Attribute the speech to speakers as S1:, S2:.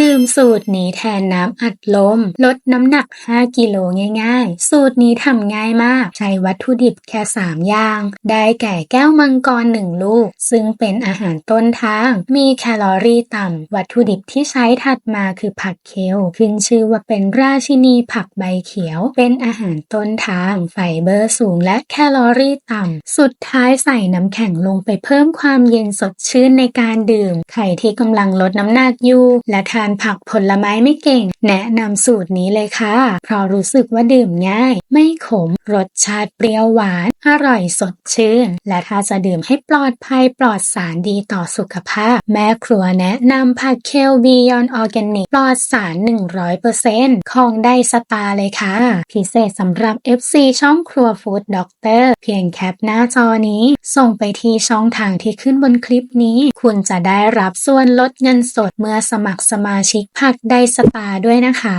S1: ดื่มสูตรนี้แทนน้ำอัดลม ลดน้ำหนัก 5 กิโลง่าย ๆ สูตรนี้ทำง่ายมาก ใช้วัตถุดิบแค่ 3 อย่าง ได้แก่แก้วมังกร 1 ลูก ซึ่งเป็นอาหารต้นทาง มีแคลอรี่ต่ำ วัตถุดิบที่ใช้ถัดมาคือผักเคลขึ้นชื่อว่าเป็นราชินีผักใบเขียว เป็นอาหารต้นทาง ไฟเบอร์สูงและแคลอรี่ต่ำ สุดท้ายใส่น้ำแข็งลงไปเพิ่มความเย็นสดชื่นในการดื่ม ใครที่กำลังลดน้ำหนักอยู่และทานผักผลไม้ไม่เก่ง แนะนำสูตรนี้เลยค่ะ เพราะรู้สึกว่าดื่มง่าย ไม่ขม รสชาติเปรี้ยวหวาน อร่อยสดชื่น และถ้าจะดื่มให้ปลอดภัยปลอดสารดีต่อสุขภาพ แม่ครัวแนะนำผักเคลบียอนออร์แกนิกปลอดสาร 100%ของได้สตาร์เลยค่ะ พิเศษสำหรับ FC ช่องครัวฟู้ดด็อกเตอร์เพียงแคปหน้าจอนี้ ส่งไปที่ช่องทางที่ขึ้นบนคลิปนี้ คุณจะได้รับส่วนลดเงินสดเมื่อสมัครสมาชิกผักไดสตาร์ด้วยนะคะ